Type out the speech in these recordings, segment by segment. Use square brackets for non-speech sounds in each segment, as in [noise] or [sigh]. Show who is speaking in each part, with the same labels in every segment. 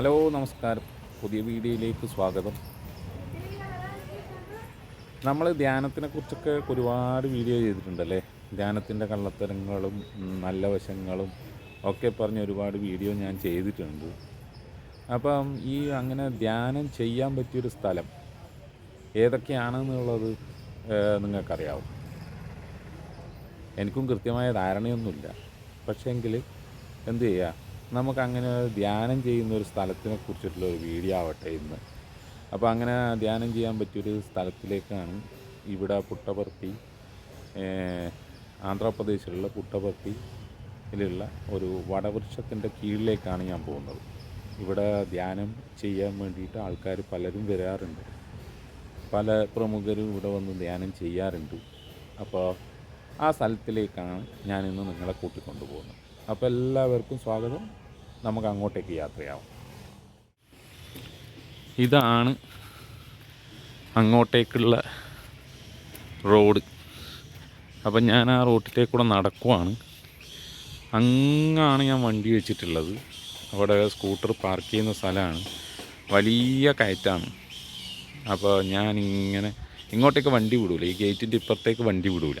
Speaker 1: Hello നമസ്കാരം. പുതിയ വീഡിയോയിലേക്ക് സ്വാഗതം. നമ്മൾ ധ്യാനത്തിനെ കുറിച്ചൊക്കെ ഒരുപാട് വീഡിയോ ചെയ്തിട്ടുണ്ടല്ലേ? ധ്യാനത്തിന്റെ കള്ളത്തരങ്ങളും നല്ല വശങ്ങളും ഒക്കെ പറഞ്ഞ് ഒരുപാട് വീഡിയോ ഞാൻ ചെയ്തിട്ടുണ്ട്. അപ്പം ഈ അങ്ങനെ ധ്യാനം ചെയ്യാൻ പറ്റിയൊരു സ്ഥലം ഏതൊക്കെയാണെന്നുള്ളത് നിങ്ങൾക്കറിയാവും? എനിക്കും കൃത്യമായ ധാരണയൊന്നുമില്ല. പക്ഷേങ്കിൽ എന്തു ചെയ്യുക നമുക്കങ്ങനെ ധ്യാനം ചെയ്യുന്ന ഒരു സ്ഥലത്തിനെ കുറിച്ചിട്ടുള്ള ഒരു വീഡിയോ ആവട്ടെ ഇന്ന്. അപ്പോൾ അങ്ങനെ ധ്യാനം ചെയ്യാൻ പറ്റിയൊരു സ്ഥലത്തിലേക്കാണ് ഇവിടെ പുട്ടപർത്തി ആന്ധ്രാപ്രദേശിലുള്ള പുട്ടപർത്തിയിലുള്ള ഒരു വടവൃക്ഷത്തിന്റെ കീഴിലേക്കാണ് ഞാൻ പോകുന്നത്. ഇവിടെ ധ്യാനം ചെയ്യാൻ വേണ്ടിയിട്ട് ആൾക്കാർ പലരും വരാറുണ്ട്. പല പ്രമുഖരും ഇവിടെ വന്ന് ധ്യാനം ചെയ്യാറുണ്ട്. അപ്പോൾ ആ സ്ഥലത്തിലേക്കാണ് ഞാനിന്ന് നിങ്ങളെ കൂട്ടിക്കൊണ്ടുപോകുന്നത്. അപ്പോൾ എല്ലാവർക്കും സ്വാഗതം. നമുക്ക് അങ്ങോട്ടേക്ക് യാത്രയാവും. ഇതാണ് അങ്ങോട്ടേക്കുള്ള റോഡ്. അപ്പം ഞാൻ ആ റോട്ടിലേക്കൂടെ നടക്കുവാണ്. അങ്ങാണ് ഞാൻ വണ്ടി വെച്ചിട്ടുള്ളത്. അവിടെ സ്കൂട്ടർ പാർക്ക് ചെയ്യുന്ന സ്ഥലമാണ്. വലിയ കയറ്റാണ്. അപ്പോൾ ഞാൻ ഇങ്ങനെ ഇങ്ങോട്ടേക്ക് വണ്ടി വിടൂല. ഈ ഗേറ്റിന്റെ ഇപ്പുറത്തേക്ക് വണ്ടി വിടൂല.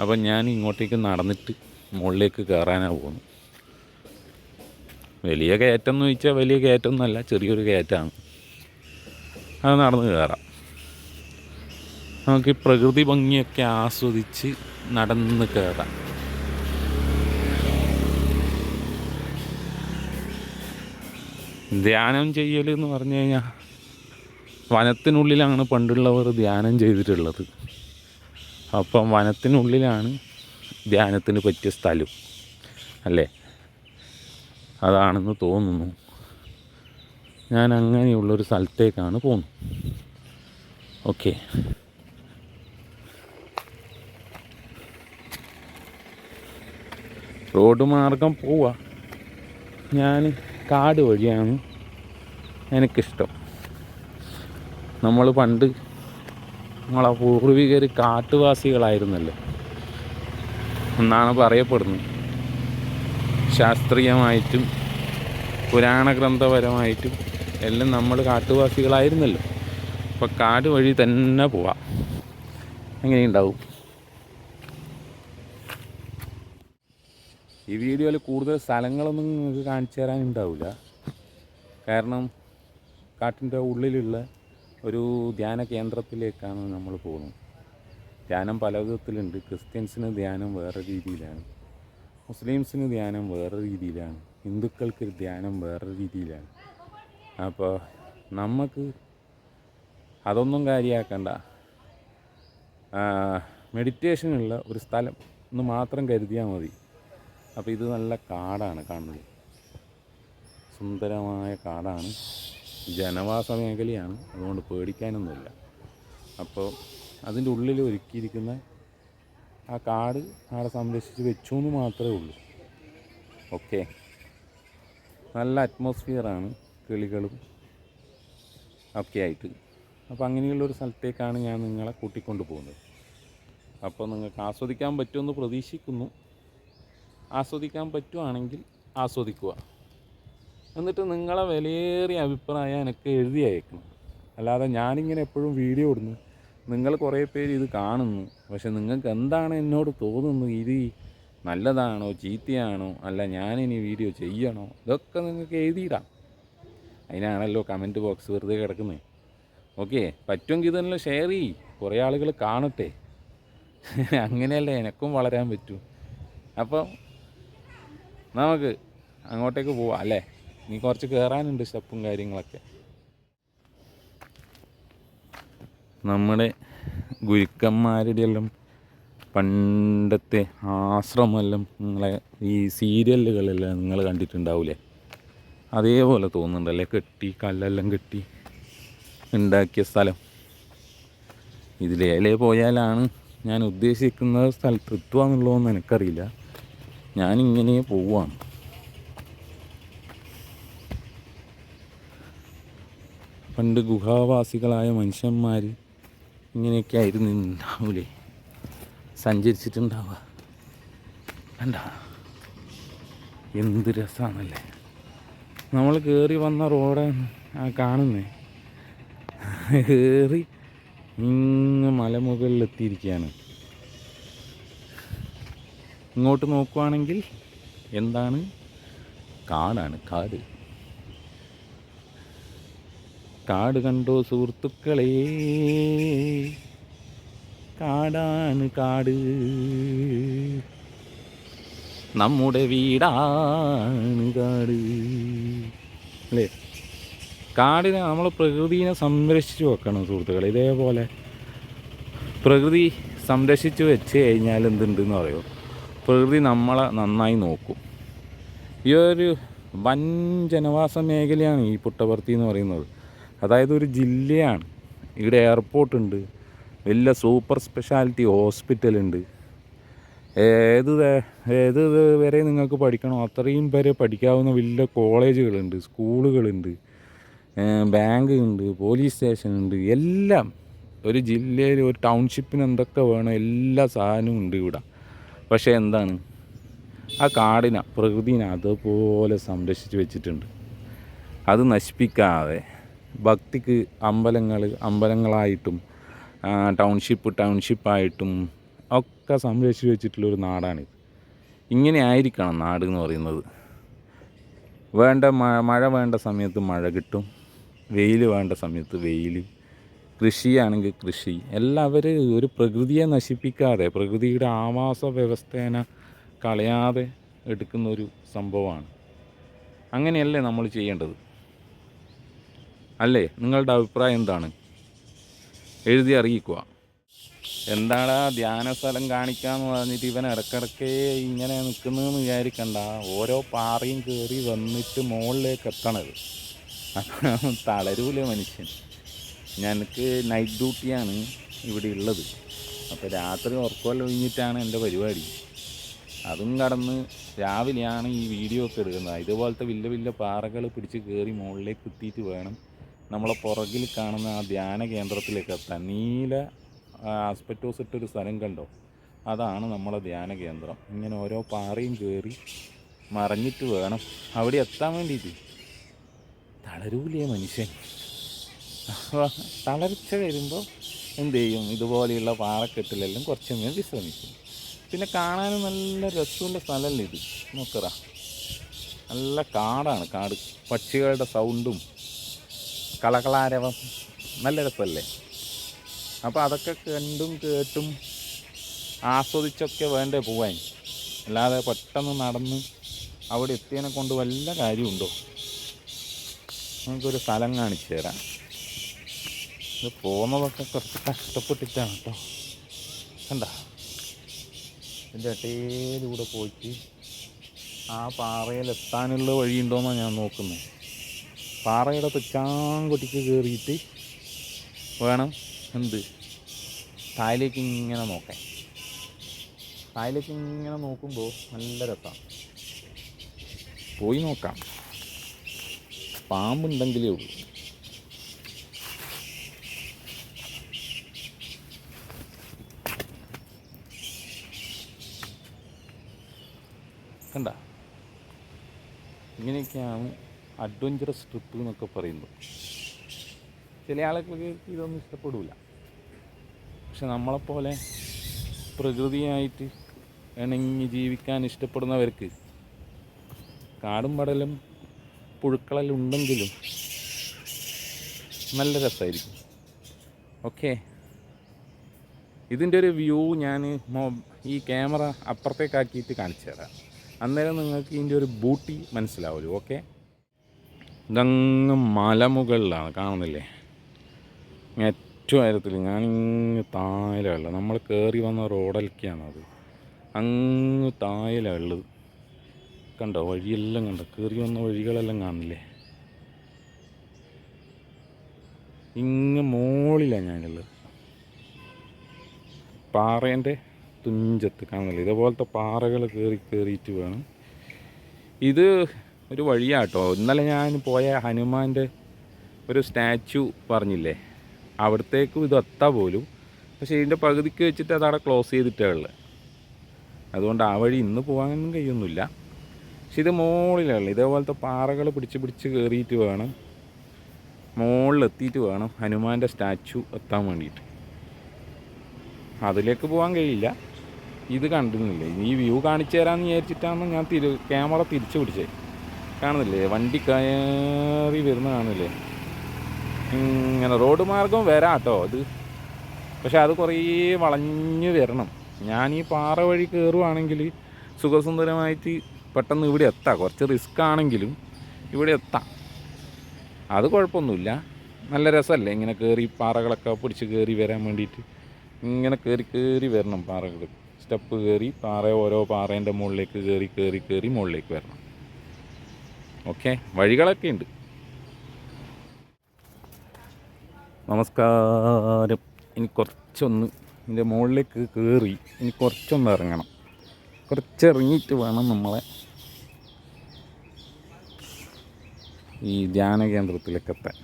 Speaker 1: അപ്പോൾ ഞാൻ ഇങ്ങോട്ടേക്ക് നടന്നിട്ട് മുകളിലേക്ക് കയറാനാണ് പോകുന്നത്. വലിയ കയറ്റം എന്ന് ചോദിച്ചാൽ വലിയ കയറ്റം ഒന്നുമല്ല ചെറിയൊരു കയറ്റമാണ് അത് നടന്ന് കയറാം നമുക്ക് പ്രകൃതി ഭംഗിയൊക്കെ ആസ്വദിച്ച് നടന്ന് കയറാം ധ്യാനം ചെയ്യൽ എന്ന് പറഞ്ഞു കഴിഞ്ഞാൽ വനത്തിനുള്ളിലാണ് പണ്ടുള്ളവർ ധ്യാനം ചെയ്തിട്ടുള്ളത്. അപ്പം വനത്തിനുള്ളിലാണ് ധ്യാനത്തിന് പറ്റിയ സ്ഥലം അല്ലേ? അതാണെന്ന് തോന്നുന്നു. ഞാൻ അങ്ങനെയുള്ളൊരു സ്ഥലത്തേക്കാണ് പോകുന്നത്. ഓക്കെ. റോഡ് മാർഗം പോവുക. ഞാൻ കാട് വഴിയാണ് എനിക്കിഷ്ടം. നമ്മൾ പണ്ട് നമ്മളെ പൂർവികർ കാട്ടുവാസികളായിരുന്നല്ലോ? എന്നാണ് പറയപ്പെടുന്നത്. ശാസ്ത്രീയമായിട്ടും പുരാണ ഗ്രന്ഥപരമായിട്ടും എല്ലാം നമ്മൾ കാട്ടുവാസികളായിരുന്നല്ലോ. അപ്പോൾ കാട് വഴി തന്നെ പോവാം. എങ്ങനെയുണ്ടാവും? ഈ വീഡിയോയിൽ കൂടുതൽ സ്ഥലങ്ങളൊന്നും നിങ്ങൾക്ക് കാണിച്ചു തരാനുണ്ടാവില്ല. കാരണം കാട്ടിന്റെ ഉള്ളിലുള്ള ഒരു ധ്യാന കേന്ദ്രത്തിലേക്കാണ് നമ്മൾ പോകുന്നത്. ധ്യാനം പല വിധത്തിലുണ്ട്. ക്രിസ്ത്യൻസിന് ധ്യാനം വേറെ രീതിയിലാണ്. മുസ്ലിംസിന് ധ്യാനം വേറെ രീതിയിലാണ്. ഹിന്ദുക്കൾക്ക് ധ്യാനം വേറൊരു രീതിയിലാണ്. അപ്പോൾ നമുക്ക് അതൊന്നും കാര്യമാക്കണ്ട മെഡിറ്റേഷനുള്ള ഒരു സ്ഥലം എന്ന് മാത്രം കരുതിയാൽ മതി. അപ്പോൾ ഇത് നല്ല കാടാണ് കാണുന്നത്. സുന്ദരമായ കാടാണ്. ജനവാസ മേഖലയാണ്. അതുകൊണ്ട് പേടിക്കാനൊന്നുമില്ല. അപ്പോൾ അതിന്റെ ഉള്ളിൽ ഒരുക്കിയിരിക്കുന്ന ആ കാട് അവിടെ സംരക്ഷിച്ച് വെച്ചു എന്ന് മാത്രമേ ഉള്ളൂ. ഓക്കെ? നല്ല അറ്റ്മോസ്ഫിയറാണ് കിളികളും ഒക്കെ ആയിട്ട്. അപ്പോൾ അങ്ങനെയുള്ളൊരു സ്ഥലത്തേക്കാണ് ഞാൻ നിങ്ങളെ കൂട്ടിക്കൊണ്ട് പോകുന്നത്. അപ്പോൾ നിങ്ങൾക്ക് ആസ്വദിക്കാൻ പറ്റുമെന്ന് പ്രതീക്ഷിക്കുന്നു. ആസ്വദിക്കാൻ പറ്റുവാണെങ്കിൽ ആസ്വദിക്കുക. എന്നിട്ട് നിങ്ങളെ വിലയേറിയ അഭിപ്രായം എനിക്ക് എഴുതി അയക്കണം. അല്ലാതെ ഞാനിങ്ങനെ എപ്പോഴും വീഡിയോ ഇടുന്നു. നിങ്ങൾ കുറേ പേര് ഇത് കാണുന്നു. പക്ഷെ നിങ്ങൾക്ക് എന്താണ് എന്നോട് തോന്നുന്നു? ഇത് നല്ലതാണോ ചീത്തയാണോ അല്ല ഞാനിനി വീഡിയോ ചെയ്യണോ ഇതൊക്കെ നിങ്ങൾക്ക് എഴുതിയിടാം. അതിനാണല്ലോ കമന്റ് ബോക്സ് വെറുതെ കിടക്കുന്നത് ഓക്കെ പറ്റുമെങ്കിൽ ഇതെല്ലാം ഷെയർ ചെയ്യ്. കുറേ ആളുകൾ കാണട്ടെ. [laughs] അങ്ങനെയല്ലേ എനക്കും വളരാൻ പറ്റൂ. അപ്പോൾ നമുക്ക് അങ്ങോട്ടേക്ക് പോവാം അല്ലേ? നീ കുറച്ച് കയറാനുണ്ട് സ്റ്റെപ്പും കാര്യങ്ങളൊക്കെ. നമ്മുടെ ഗുരുക്കന്മാരുടെ എല്ലാം പണ്ടത്തെ ആശ്രമെല്ലാം നിങ്ങളെ ഈ സീരിയലുകളെല്ലാം നിങ്ങൾ കണ്ടിട്ടുണ്ടാവില്ലേ അതേപോലെ തോന്നുന്നുണ്ടല്ലേ? കെട്ടി കല്ലെല്ലാം കെട്ടി ഉണ്ടാക്കിയ സ്ഥലം. ഇതിലേലേ പോയാലാണ് ഞാൻ ഉദ്ദേശിക്കുന്ന സ്ഥലത്ത് എത്തുക എന്നുള്ളതൊന്നും എനിക്കറിയില്ല. ഞാനിങ്ങനെ പോവാണ് പണ്ട് ഗുഹാവാസികളായ മനുഷ്യന്മാർ ഇങ്ങനെയൊക്കെ ആയിരുന്നു ഉണ്ടാവൂലേ? സഞ്ചരിച്ചിട്ടുണ്ടാവുക. കണ്ട? എന്ത് രസമാണല്ലേ നമ്മൾ കയറി വന്ന റോഡ് ആ കാണുന്നേ? കയറി ഇങ്ങ് മലമുകളിലെത്തിയിരിക്കുകയാണ്. ഇങ്ങോട്ട് നോക്കുവാണെങ്കിൽ എന്താണ്? കാടാണ് കാട്. കാട് കണ്ടോ സുഹൃത്തുക്കളെ? കാടാണ് കാട്. നമ്മുടെ വീടാണ് കാട്. അല്ലേ? കാടിനെ നമ്മൾ പ്രകൃതിയെ സംരക്ഷിച്ചു വെക്കണം സുഹൃത്തുക്കൾ ഇതേപോലെ പ്രകൃതി സംരക്ഷിച്ചു വെച്ച് കഴിഞ്ഞാൽ എന്തുണ്ടെന്ന് പറയുമോ പ്രകൃതി നമ്മളെ നന്നായി നോക്കും. ഈ ഒരു വൻ ജനവാസ മേഖലയാണ് ഈ പുട്ടപർത്തി എന്ന് പറയുന്നത്. അതായത് ഒരു ജില്ലയാണ്. ഇവിടെ എയർപോർട്ടുണ്ട് വലിയ സൂപ്പർ സ്പെഷ്യാലിറ്റി ഹോസ്പിറ്റലുണ്ട്. ഏത് ഏത് വരെ നിങ്ങൾക്ക് പഠിക്കണോ അത്രയും വരെ പഠിക്കാവുന്ന വലിയ കോളേജുകളുണ്ട് സ്കൂളുകളുണ്ട്. ബാങ്ക് ഉണ്ട് പോലീസ് സ്റ്റേഷൻ ഉണ്ട് എല്ലാം. ഒരു ജില്ലയിൽ ഒരു ടൗൺഷിപ്പിന് എന്തൊക്കെ വേണം എല്ലാ സാധനവും ഉണ്ട് ഇവിടെ. പക്ഷേ എന്താണ്? ആ കാടിനെ പ്രകൃതിനെ അതുപോലെ സംരക്ഷിച്ച് വെച്ചിട്ടുണ്ട്. അത് നശിപ്പിക്കാതെ ഭക്തിക്ക് അമ്പലങ്ങൾ അമ്പലങ്ങളായിട്ടും ടൗൺഷിപ്പ് ടൗൺഷിപ്പായിട്ടും ഒക്കെ സംരക്ഷിച്ച് വെച്ചിട്ടുള്ളൊരു നാടാണിത്. ഇങ്ങനെ ആയിരിക്കണം നാട് എന്ന് പറയുന്നത്. വേണ്ട മഴ മഴ വേണ്ട സമയത്ത് മഴ കിട്ടും. വെയിൽ വേണ്ട സമയത്ത് വെയിൽ. കൃഷിയാണെങ്കിൽ കൃഷി. എല്ലാവരും ഒരു പ്രകൃതിയെ നശിപ്പിക്കാതെ പ്രകൃതിയുടെ ആവാസ വ്യവസ്ഥേനെ കളയാതെ എടുക്കുന്ന ഒരു സംഭവമാണ്. അങ്ങനെയല്ലേ നമ്മൾ ചെയ്യേണ്ടത്? അല്ലേ? നിങ്ങളുടെ അഭിപ്രായം എന്താണ്? എഴുതി അറിയിക്കുക. എന്താണ് ധ്യാന സ്ഥലം കാണിക്കാന്ന് പറഞ്ഞിട്ട് ഇവൻ ഇടക്കിടക്കേ ഇങ്ങനെ നിൽക്കുന്നതെന്ന് വിചാരിക്കണ്ട. ഓരോ പാറയും കയറി വന്നിട്ട് മുകളിലേക്ക് എത്തണത്. [laughs] തളരൂല മനുഷ്യൻ. ഞങ്ങൾക്ക് നൈറ്റ് ഡ്യൂട്ടിയാണ് ഇവിടെ ഉള്ളത്. അപ്പോൾ രാത്രി ഉറക്കമല്ല ഒഴിഞ്ഞിട്ടാണ് എന്റെ പരിപാടി. അതും കടന്ന് രാവിലെയാണ് ഈ വീഡിയോ ഒക്കെ എടുക്കുന്നത്. ഇതുപോലത്തെ വലിയ വലിയ പാറകൾ പിടിച്ച് കയറി മുകളിലേക്ക് എത്തിയിട്ട് വേണം നമ്മളെ പുറകിൽ കാണുന്ന ആ ധ്യാന കേന്ദ്രത്തിലേക്ക് എത്താൻ. നീല ആസ്പെറ്റോസ് ഇട്ടൊരു സ്ഥലം കണ്ടോ? അതാണ് നമ്മളെ ധ്യാന കേന്ദ്രം. ഇങ്ങനെ ഓരോ പാറയും കയറി മറഞ്ഞിട്ട് വേണം അവിടെ എത്താൻ വേണ്ടിയിട്ട് തളരൂലേ മനുഷ്യൻ. തളർച്ച വരുമ്പോൾ എന്ത് ചെയ്യും? ഇതുപോലെയുള്ള പാറക്കെട്ടിലെല്ലാം കുറച്ച് നേരം വിശ്രമിക്കും. പിന്നെ കാണാൻ നല്ല രസമുള്ള സ്ഥലമല്ലേ ഇത്? നോക്കറ നല്ല കാടാണ് കാട്. പക്ഷികളുടെ സൗണ്ടും കളകളാരവം. നല്ല രസമല്ലേ? അപ്പോൾ അതൊക്കെ കണ്ടും കേട്ടും ആസ്വദിച്ചൊക്കെ വേണ്ടേ പോവാൻ. അല്ലാതെ പെട്ടെന്ന് നടന്ന് അവിടെ എത്തിയതിനെ കൊണ്ട് വല്ല കാര്യമുണ്ടോ? നമുക്കൊരു സ്ഥലം കാണിച്ചു തരാം. ഇത് പോകുന്നതൊക്കെ കുറച്ച് കഷ്ടപ്പെട്ടിട്ടാണ് കേട്ടോ. കണ്ട? ഇതിന്റെ അട്ടേലൂടെ പോയിട്ട് ആ പാറയിലെത്താനുള്ള വഴിയുണ്ടോയെന്നാണ് ഞാൻ നോക്കുന്നത് പാറയുടെ തെച്ചാങ്കൊട്ടിക്ക് കയറിയിട്ട് വേണം എന്ത്? താഴേക്ക് ഇങ്ങനെ നോക്കാൻ. താഴേക്ക് ഇങ്ങനെ നോക്കുമ്പോൾ നല്ല രസമാണ് പോയി നോക്കാം. പാമ്പുണ്ടെങ്കിലേ ഉള്ളൂ. കണ്ട? ഇങ്ങനെയൊക്കെയാണ് അഡ്വഞ്ചറസ് ട്രിപ്പ് എന്നൊക്കെ പറയുന്നു. ചില ആളുകൾക്ക് ഇതൊന്നും ഇഷ്ടപ്പെടില്ല പക്ഷെ നമ്മളെപ്പോലെ പ്രകൃതിയായിട്ട് ഇണങ്ങി ജീവിക്കാൻ ഇഷ്ടപ്പെടുന്നവർക്ക് കാടും പടലും പുഴുക്കളെല്ലാം ഉണ്ടെങ്കിലും നല്ല രസമായിരിക്കും. ഓക്കെ. ഇതിന്റെ ഒരു വ്യൂ ഞാൻ ഈ ക്യാമറ അപ്പുറത്തേക്കാക്കിയിട്ട് കാണിച്ചു തരാം. അന്നേരം നിങ്ങൾക്ക് ഇതിന്റെ ഒരു ബൂട്ടി മനസ്സിലാവുമല്ലോ. ഓക്കെ. ഇതങ്ങ് മലമുകളിലാണ് കാണുന്നില്ലേ? ഏറ്റവും ഞാൻ ഞാനിങ്ങ് താഴെയുള്ള നമ്മൾ കയറി വന്ന റോഡൊക്കെയാണ് അത്. അങ്ങ് താഴെയുള്ളത് കണ്ടോ? വഴിയെല്ലാം കണ്ടോ? കയറി വന്ന വഴികളെല്ലാം കാണില്ലേ? ഇങ്ങ് മോളിലാണ് ഞാനുള്ളത്. പാറേന്റെ തുഞ്ചത്ത് കാണുന്നില്ല? ഇതേപോലത്തെ പാറകൾ കയറി കയറിയിട്ട് വേണം. ഇത് ഒരു വഴിയാട്ടോ. ഇന്നലെ ഞാൻ പോയ ഹനുമാന്റെ ഒരു സ്റ്റാച്ചു പറഞ്ഞില്ലേ? അവിടത്തേക്കും ഇത് എത്താ പോലും. പക്ഷേ ഇതിന്റെ പകുതിക്ക് വെച്ചിട്ട് അതവിടെ ക്ലോസ് ചെയ്തിട്ടാണ് ഉള്ളത് അതുകൊണ്ട് ആ വഴി ഇന്ന് പോകാനൊന്നും കഴിയൊന്നുമില്ല. പക്ഷെ ഇത് മുകളിലുള്ള ഇതേപോലത്തെ പാറകൾ പിടിച്ച് പിടിച്ച് കയറിയിട്ട് വേണം. മുകളിൽ എത്തിയിട്ട് വേണം ഹനുമാന്റെ സ്റ്റാച്ചു എത്താൻ വേണ്ടിയിട്ട്. അതിലേക്ക് പോകാൻ കഴിയില്ല. ഇത് കണ്ടിരുന്നില്ലേ? ഈ വ്യൂ കാണിച്ചു തരാമെന്ന് വിചാരിച്ചിട്ടാണ് ഞാൻ തിരു ക്യാമറ തിരിച്ചു പിടിച്ചത്. കാണുന്നില്ലേ? വണ്ടി കയറി വരുന്ന കാണുന്നില്ലേ? ഇങ്ങനെ റോഡ് മാർഗം വരാം കേട്ടോ അത്. പക്ഷെ അത് കുറേ വളഞ്ഞു വരണം. ഞാൻ ഈ പാറ വഴി കയറുവാണെങ്കിൽ സുഖസുന്ദരമായിട്ട് പെട്ടെന്ന് ഇവിടെ എത്താം. കുറച്ച് റിസ്ക് ആണെങ്കിലും ഇവിടെ എത്താം. അത് കുഴപ്പമൊന്നുമില്ല. നല്ല രസമല്ലേ ഇങ്ങനെ കയറി പാറകളൊക്കെ പിടിച്ച് കയറി വരാൻ വേണ്ടിയിട്ട്? ഇങ്ങനെ കയറി കയറി വരണം പാറകൾ. സ്റ്റെപ്പ് കയറി പാറ ഓരോ പാറേന്റെ മുകളിലേക്ക് കയറി കയറി കയറി മുകളിലേക്ക് വരണം. ഓക്കെ? വഴികളൊക്കെ ഉണ്ട്. നമസ്കാരം. ഇനി കുറച്ചൊന്ന് ഇതിന്റെ മുകളിലേക്ക് കയറി ഇനി കുറച്ചൊന്ന് ഇറങ്ങണം. കുറച്ച് ഇറങ്ങിയിട്ട് വേണം നമ്മളെ ഈ ധ്യാന കേന്ദ്രത്തിലേക്ക് എത്താൻ.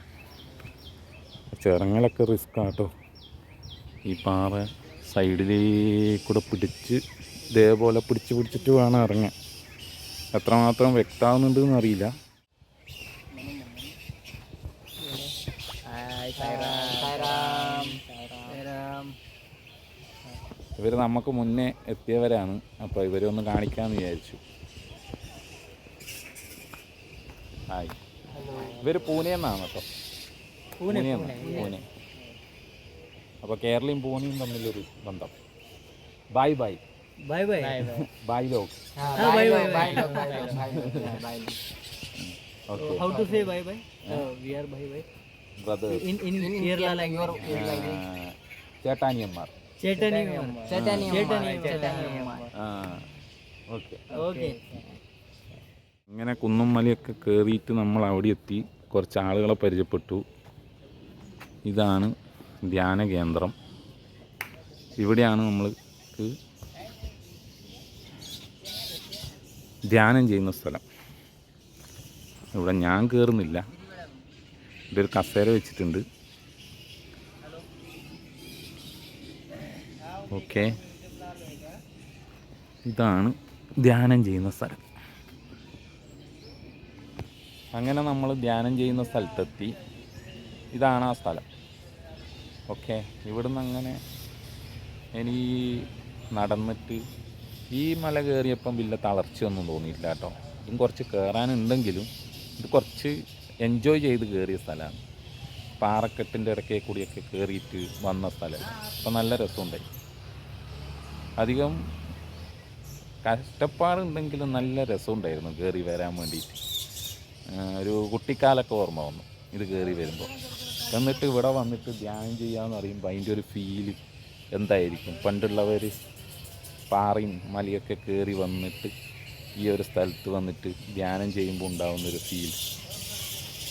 Speaker 1: കുറച്ച് ഇറങ്ങലൊക്കെ റിസ്ക് ആട്ടോ. ഈ പാറ സൈഡിലേക്കൂടെ പിടിച്ച് ഇതേപോലെ പിടിച്ച് പിടിച്ചിട്ട് വേണം ഇറങ്ങാൻ. എത്രമാത്രം വ്യക്തമാകുന്നുണ്ട് അറിയില്ല. ഇവർ നമുക്ക് മുന്നേ എത്തിയവരാണ്. അപ്പോൾ ഇവരെ ഒന്ന് കാണിക്കാമെന്ന് വിചാരിച്ചു. ഹായ്. ഇവർ പൂനെന്നാണ് കേട്ടോ. പൂനെ പൂനെ അപ്പോൾ കേരളയും പൂനെയും തമ്മിലൊരു ബന്ധം. Bye bye.
Speaker 2: Bye bye
Speaker 1: by log
Speaker 2: हाँ bye bye bye
Speaker 1: okay
Speaker 2: how to say bye bye uh, we are bye bye
Speaker 1: brother
Speaker 2: in in kerala language
Speaker 1: ചേട്ടാനിയന്മാർ
Speaker 2: chetani chetani chetani
Speaker 1: ആ ഓക്കെ
Speaker 2: okay
Speaker 1: ഇങ്ങനെ കുന്നും മലയൊക്കെ കയറിയിട്ട് നമ്മൾ അവിടെ എത്തി കുറച്ച് ആളുകളെ പരിചയപ്പെട്ടു ഇതാണ് ധ്യാന കേന്ദ്രം ഇവിടെയാണ് നമ്മൾക്ക് ധ്യാനം ചെയ്യുന്ന സ്ഥലം. ഇവിടെ ഞാൻ കയറുന്നില്ല ഇതൊരു കസേര വെച്ചിട്ടുണ്ട്. ഓക്കെ. ഇതാണ് ധ്യാനം ചെയ്യുന്ന സ്ഥലം. അങ്ങനെ നമ്മൾ ധ്യാനം ചെയ്യുന്ന സ്ഥലത്തെത്തി. ഇതാണ് ആ സ്ഥലം. ഓക്കെ. ഇവിടുന്ന് അങ്ങനെ ഇനി നടന്നിട്ട് ഈ മല കയറിയപ്പം വലിയ തളർച്ചയൊന്നും തോന്നിയില്ല കേട്ടോ. ഇതും കുറച്ച് കയറാനുണ്ടെങ്കിലും ഇത് കുറച്ച് എൻജോയ് ചെയ്ത് കയറിയ സ്ഥലമാണ്. പാറക്കെട്ടിന്റെ ഇടയ്ക്കേ കൂടിയൊക്കെ കയറിയിട്ട് വന്ന സ്ഥലം. അപ്പം നല്ല രസമുണ്ടായി അധികം കഷ്ടപ്പാടുണ്ടെങ്കിലും നല്ല രസമുണ്ടായിരുന്നു കയറി വരാൻ വേണ്ടിയിട്ട്. ഒരു കുട്ടിക്കാലൊക്കെ ഓർമ്മ വന്നു ഇത് കയറി വരുമ്പോൾ. എന്നിട്ട് ഇവിടെ വന്നിട്ട് ധ്യാനം ചെയ്യാമെന്ന് പറയുമ്പോൾ അതിന്റെ ഒരു ഫീൽ എന്തായിരിക്കും? പണ്ടുള്ളവർ പാറയും മലയൊക്കെ കയറി വന്നിട്ട് ഈ ഒരു സ്ഥലത്ത് വന്നിട്ട് ധ്യാനം ചെയ്യുമ്പോൾ ഉണ്ടാകുന്നൊരു ഫീൽ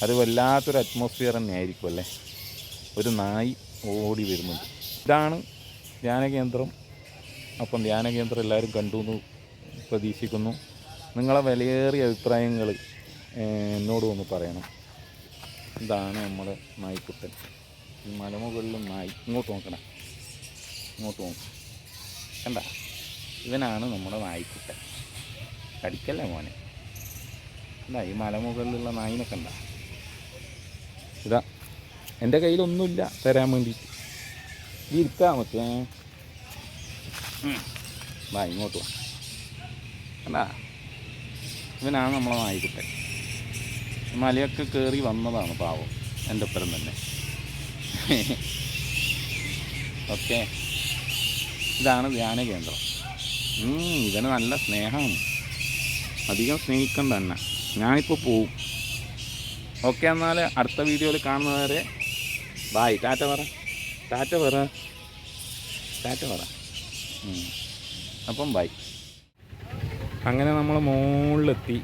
Speaker 1: അത് വല്ലാത്തൊരു അറ്റ്മോസ്ഫിയർ തന്നെയായിരിക്കും അല്ലേ? ഒരു നായി ഓടി വരുന്നുണ്ട്. ഇതാണ് ധ്യാന കേന്ദ്രം. അപ്പം ധ്യാന കേന്ദ്രം എല്ലാവരും കണ്ടു എന്ന് പ്രതീക്ഷിക്കുന്നു. നിങ്ങളെ വിലയേറിയ അഭിപ്രായങ്ങൾ എന്നോട് ഒന്ന് പറയണം. ഇതാണ് നമ്മുടെ നായ്ക്കുട്ടൻ. മലമുകളിലും നായി. ഇങ്ങോട്ട് നോക്കണം. ഇങ്ങോട്ട് നോക്കും. കണ്ട? ഇവനാണ് നമ്മുടെ നായ്ക്കുട്ടൻ. കടിക്കല്ലേ മോനെ? എന്താ ഈ മലമുകളിലുള്ള നായിനെ കണ്ട? ഇതാ എന്റെ കയ്യിലൊന്നുമില്ല തരാൻ വേണ്ടിയിട്ട്. ഈ ഇരിക്കാൻ പറ്റേ വാ ഇങ്ങോട്ട് വാ. കണ്ടാ? ഇവനാണ് നമ്മളെ നായിക്കുട്ടൻ. മലയൊക്കെ കയറി വന്നതാണ് പാവം എന്റെ ഒപ്പരം തന്നെ. [laughs] ഓക്കെ. ഇതാണ് ധ്യാന കേന്ദ്രം ഇവന് നല്ല സ്നേഹമാണ് അധികം സ്നേഹിക്കണ്ട തന്നെ ഞാനിപ്പോൾ പോവും. ഓക്കെ എന്നാൽ അടുത്ത വീഡിയോയിൽ കാണുന്നവരെ ബായ് ടാറ്റ പറ. ടാറ്റ പറ. ടാറ്റ പറ. അപ്പം ബായ് അങ്ങനെ നമ്മൾ മുകളിലെത്തി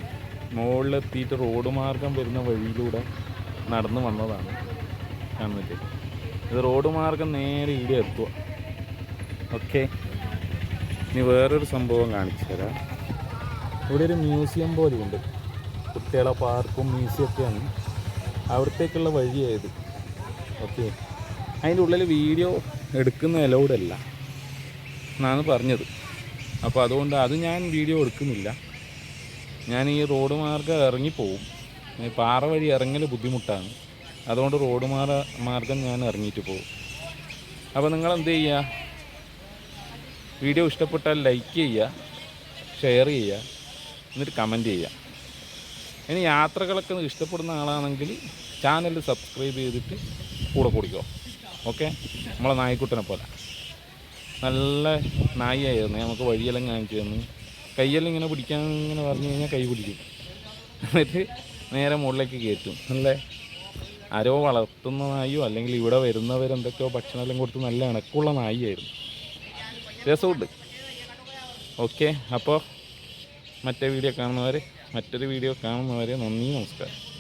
Speaker 1: മുകളിലെത്തിയിട്ട് റോഡ് മാർഗം വരുന്ന വഴിയിലൂടെ നടന്നു വന്നതാണ് കാണുന്നത് ഇത് റോഡ് മാർഗം നേരെ ഇവിടെ എത്തുക ഓക്കെ? ഇനി വേറൊരു സംഭവം കാണിച്ചു തരാം. ഇവിടെ ഒരു മ്യൂസിയം പോലെയുണ്ട്. കുട്ടികളെ പാർക്കും മ്യൂസിയം ഒക്കെയാണ് അവിടത്തേക്കുള്ള വഴിയായത്. ഓക്കെ. അതിന്റെ ഉള്ളിൽ വീഡിയോ എടുക്കുന്ന അലൗഡല്ല. എന്നാണ് പറഞ്ഞത്. അപ്പോൾ അതുകൊണ്ട് അത് ഞാൻ വീഡിയോ എടുക്കുന്നില്ല. ഞാൻ ഈ റോഡ് മാർഗം ഇറങ്ങിപ്പോവും. പാറ വഴി ഇറങ്ങൽ ബുദ്ധിമുട്ടാണ്. അതുകൊണ്ട് റോഡ് മാർഗം ഞാൻ ഇറങ്ങിയിട്ട് പോകും അപ്പോൾ നിങ്ങൾ എന്ത് ചെയ്യുക? വീഡിയോ ഇഷ്ടപ്പെട്ടാൽ ലൈക്ക് ചെയ്യുക ഷെയർ ചെയ്യുക എന്നിട്ട് കമന്റ് ചെയ്യുക. ഇനി യാത്രകളൊക്കെ ഇഷ്ടപ്പെടുന്ന ആളാണെങ്കിൽ ചാനൽ സബ്സ്ക്രൈബ് ചെയ്തിട്ട് കൂടെ കൂടിക്കോ. ഓക്കെ നമ്മളെ നായ്ക്കുട്ടനെ പോലെ. നല്ല നായിയായിരുന്നു. നമുക്ക് വഴിയെല്ലാം കാണിച്ചു തന്നു. കയ്യെല്ലാം ഇങ്ങനെ പിടിക്കാൻ ഇങ്ങനെ പറഞ്ഞു കഴിഞ്ഞാൽ കൈ പിടിക്കും. എന്നിട്ട് നേരെ മുകളിലേക്ക് കയറ്റും. നല്ല ആരോ വളർത്തുന്ന നായോ അല്ലെങ്കിൽ ഇവിടെ വരുന്നവരെന്തൊക്കെയോ ഭക്ഷണമെല്ലാം കൊടുത്ത് നല്ല ഇണക്കുള്ള നായിയായിരുന്നു. രസമുണ്ട്. ഓക്കെ അപ്പോൾ മറ്റേ വീഡിയോ കാണുന്നവരെ മറ്റൊരു വീഡിയോ കാണുന്നവരെ നന്ദി നമസ്കാരം.